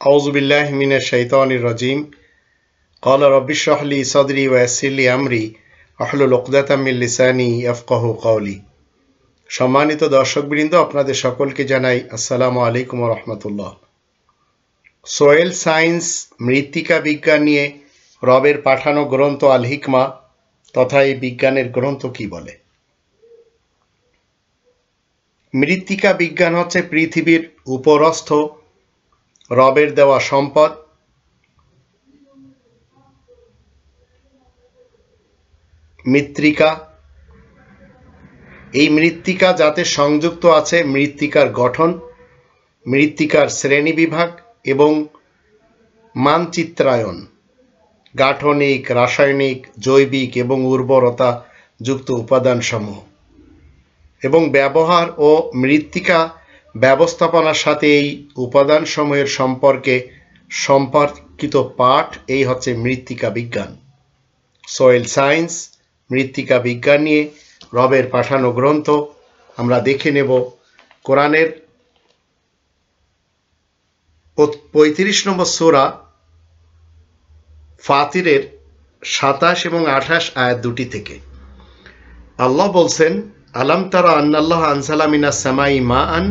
أعوذ بالله من الشيطان الرجيم قال رب اشرح لي صدري ويسر لي أمري واحلل عقدة من লিসানি يفقه قولي সম্মানিত দর্শকবৃন্দ আপনাদের সকলকে জানাই আসসালামু আলাইকুম রহমতুল্লাহ সোয়েল সায়েন্স মৃত্তিকা বিজ্ঞান নিয়ে রবের পাঠানো গ্রন্থ আল হিকমা তথা এই বিজ্ঞানের গ্রন্থ কি বলে মৃত্তিকা বিজ্ঞান হচ্ছে পৃথিবীর উপরস্থ রবের দেওয়া সম্পদ। মৃত্তিকা। এই মৃত্তিকা যাতে সংযুক্ত আছে, মৃত্তিকার গঠন, মৃত্তিকার শ্রেণি বিভাগ এবং মানচিত্রায়ন। গাঠনিক, রাসায়নিক, জৈবিক এবং উর্বরতা যুক্ত উপাদানসমূহ। এবং ব্যবহার ও মৃত্তিকা ব্যবস্থাপনার সাথে এই উপাদানসমূহের সম্পর্কে সম্পর্কিত পাঠ, এই হচ্ছে মৃত্তিকা বিজ্ঞান। সয়েল সায়েন্স মৃত্তিকা বিজ্ঞান নিয়ে রবের পাঠানো গ্রন্থ আমরা দেখে নেব। কোরআনের পঁয়ত্রিশ নম্বর সোরা ফাতিরের সাতাশ এবং আঠাশ আয়াত দুটি থেকে। আল্লাহ বলছেন, আলাম তারা আন্নাল্লাহ আনসালামিনা সামাই মা আন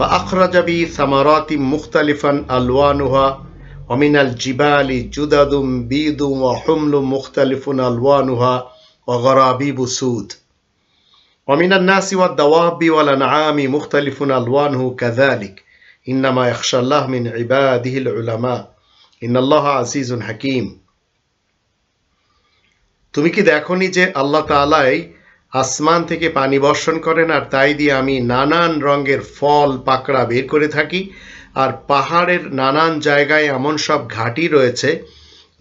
فأخرج به ثمرات مختلفا ألوانها ومن الجبال جدد بيض وحمل مختلف ألوانها وغرابيب سود ومن الناس والدواب والأنعام مختلف ألوانه كذلك إنما يخشى الله من عباده العلماء إن الله عزيز حكيم তুমি কি দেখনি যে আল্লাহ তালাই আসমান থেকে পানি বর্ষণ করেন, আর তাই দিয়ে আমি নানান রঙের ফল, পাকড়া বের করে থাকি। আর পাহাড়ের নানান জায়গায় এমন সব ঘাটি রয়েছে,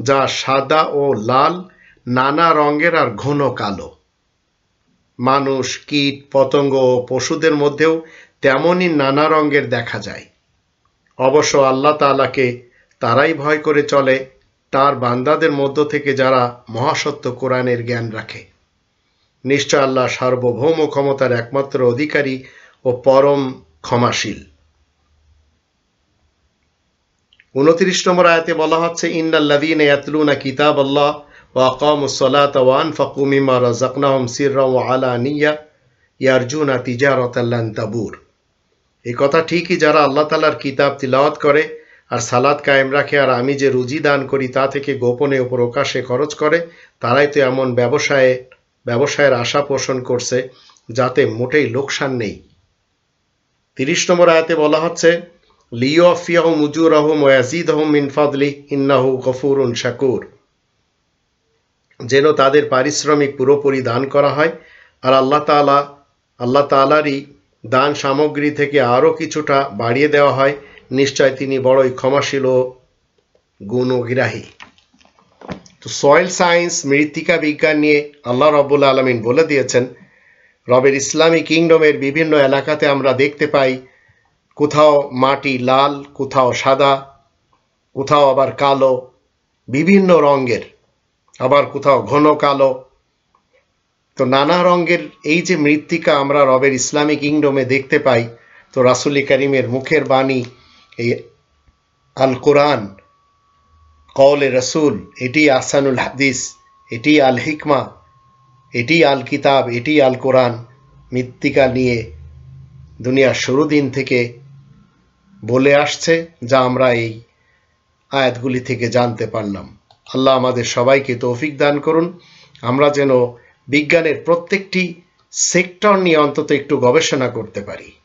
যা সাদা ও লাল, নানা রঙের আর ঘন কালো। মানুষ, কীট, পতঙ্গ ও পশুদের মধ্যেও তেমনই নানা রঙের দেখা যায়। অবশ্য আল্লাহ তালাকে তারাই ভয় করে চলে, তার বান্দাদের মধ্য থেকে যারা মহাসত্য কোরআনের জ্ঞান রাখে। নিশ্চয় আল্লাহ সার্বভৌম ক্ষমতার একমাত্র অধিকারী ও পরম ক্ষমাশীল। উনত্রিশ নম্বর আয়াতে বলা হচ্ছে ইন্নাল্লাদিন ইয়াতলুনা কিতাব আল্লাহ সলাত সিররা তাবুর এই কথা ঠিকই যারা আল্লাহ কিতাব তিলাওয়াত করে আর সালাদ কায়েম রাখে আর আমি যে রুজি দান করি তা থেকে গোপনে ও প্রকাশে খরচ করে, তারাই তো এমন ব্যবসায়ে ব্যবসায়ের আশা পোষণ করছে যাতে মোটেই লোকসান নেই। তিরিশ নম্বর আয়াতে বলা হচ্ছে লিওফিয়াহু মুজুর আহম ওয়াজিদ আহম মিনফাদলি ইন্নাহু গফুরুন শাকুর। যেন তাদের পারিশ্রমিক পুরোপুরি দান করা হয় আর আল্লাহ তালা আল্লাহ তালারই দান সামগ্রী থেকে আরও কিছুটা বাড়িয়ে দেওয়া হয়। নিশ্চয় তিনি বড়ই ক্ষমাশীল ও গুণগ্রাহী। তো সয়েল সায়েন্স মৃত্তিকা বিজ্ঞান নিয়ে আল্লাহ রব্বুল আলমিন বলে দিয়েছেন, রবের ইসলামী কিংডমের বিভিন্ন এলাকাতে আমরা দেখতে পাই, কোথাও মাটি লাল, কোথাও সাদা, কোথাও আবার কালো, বিভিন্ন রঙের, আবার কোথাও ঘন কালো। তো নানা রঙের এই যে মৃত্তিকা আমরা রবের ইসলামী কিংডমে দেখতে পাই, তো রাসুলি করিমের মুখের বাণী, এই আল কোরআন কওলে রসুল, এটি আসানুল হাদিস, এটি আল হিকমা, এটি আল কিতাব, এটি আল কোরআন। মৃত্তিকা নিয়ে দুনিয়ার শুরু দিন থেকে বলে আসছে যা আমরা এই আয়াতগুলি থেকে জানতে পারলাম। আল্লাহ আমাদের সবাইকে তৌফিক দান করুন। আমরা যেন বিজ্ঞানের প্রত্যেকটি সেক্টর নিয়ে অন্তত একটু গবেষণা করতে পারি।